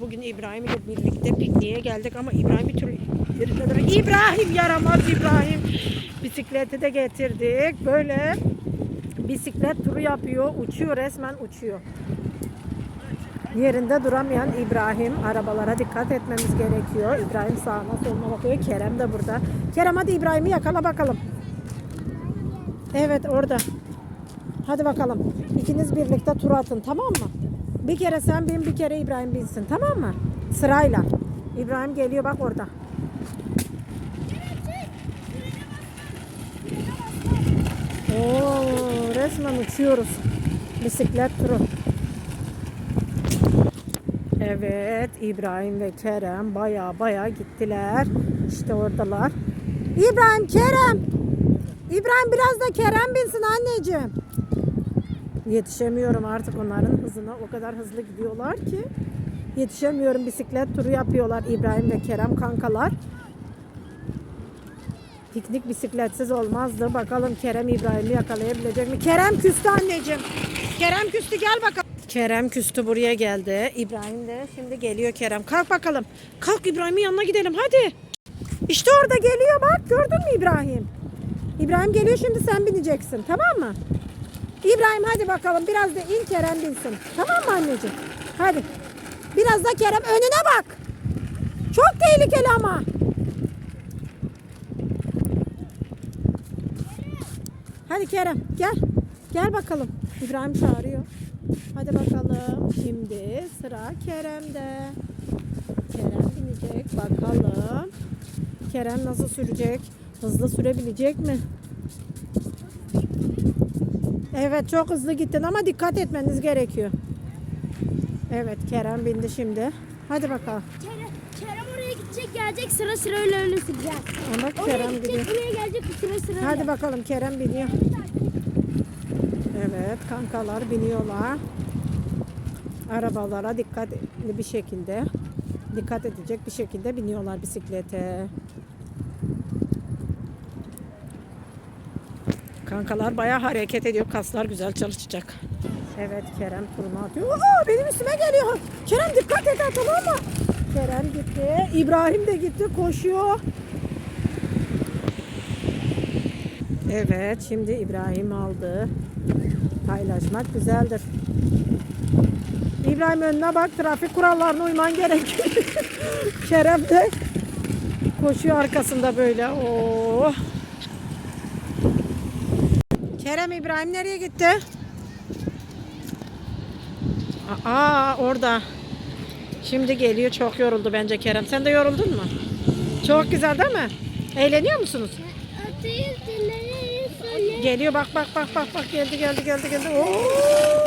Bugün İbrahim ile birlikte pikniğe geldik ama İbrahim bir türlü. İbrahim yaramaz İbrahim. Bisikleti de getirdik. Böyle bisiklet turu yapıyor. Uçuyor resmen uçuyor. Yerinde duramayan İbrahim. Arabalara dikkat etmemiz gerekiyor. İbrahim sağına soluna bakıyor. Kerem de burada. Kerem hadi İbrahim'i yakala bakalım. Evet orada. Hadi bakalım. İkiniz birlikte tur atın tamam mı? Bir kere sen bin bir kere İbrahim binsin tamam mı? Sırayla. İbrahim geliyor bak orada. Oo, resmen uçuyoruz. Bisiklet turu. Evet İbrahim ve Kerem baya baya gittiler. İşte oradalar. İbrahim Kerem. İbrahim biraz da Kerem binsin anneciğim. Yetişemiyorum artık onların hızına. O kadar hızlı gidiyorlar ki. Yetişemiyorum. Bisiklet turu yapıyorlar İbrahim ve Kerem kankalar. Piknik bisikletsiz olmazdı. Bakalım Kerem İbrahim'i yakalayabilecek mi? Kerem küstü anneciğim. Kerem küstü gel bakalım. Kerem küstü buraya geldi. İbrahim de şimdi geliyor Kerem. Kalk bakalım. Kalk İbrahim'in yanına gidelim hadi. İşte orada geliyor bak. Gördün mü İbrahim? İbrahim geliyor şimdi sen bineceksin. Tamam mı? İbrahim hadi bakalım biraz da in Kerem binsin. Tamam mı anneciğim? Hadi. Biraz da Kerem önüne bak. Çok tehlikeli ama. Hadi Kerem gel. Gel bakalım. İbrahim çağırıyor. Hadi bakalım. Şimdi sıra Kerem'de. Kerem binecek. Bakalım. Kerem nasıl sürecek? Hızlı sürebilecek mi? Evet çok hızlı gittin ama dikkat etmeniz gerekiyor. Evet Kerem bindi şimdi. Hadi bakalım. Kerem, Kerem oraya gidecek gelecek sıra sıra öyle öyle süreceğiz. Ama Oraya Kerem gidecek gidiyor. buraya gelecek sıra sıra. Hadi bakalım Kerem biniyor. Evet kankalar biniyorlar. Arabalara dikkatli bir şekilde dikkat edecek bir şekilde biniyorlar bisiklete. Kankalar bayağı hareket ediyor. Kaslar güzel çalışacak. Evet Kerem turunu atıyor. Aa, benim üstüme geliyor. Kerem dikkat et tamam mı? Kerem gitti. İbrahim de gitti. Koşuyor. Evet, şimdi İbrahim aldı. Paylaşmak güzeldir. İbrahim önüne bak, trafik kurallarına uyman gerekiyor. Kerem de koşuyor arkasında böyle. Oo. Kerem İbrahim nereye gitti? Aa orada. Şimdi geliyor çok yoruldu bence Kerem. Sen de yoruldun mu? Çok güzel değil mi? Eğleniyor musunuz? Geliyor bak bak bak bak bak geldi geldi geldi geldi. Oo!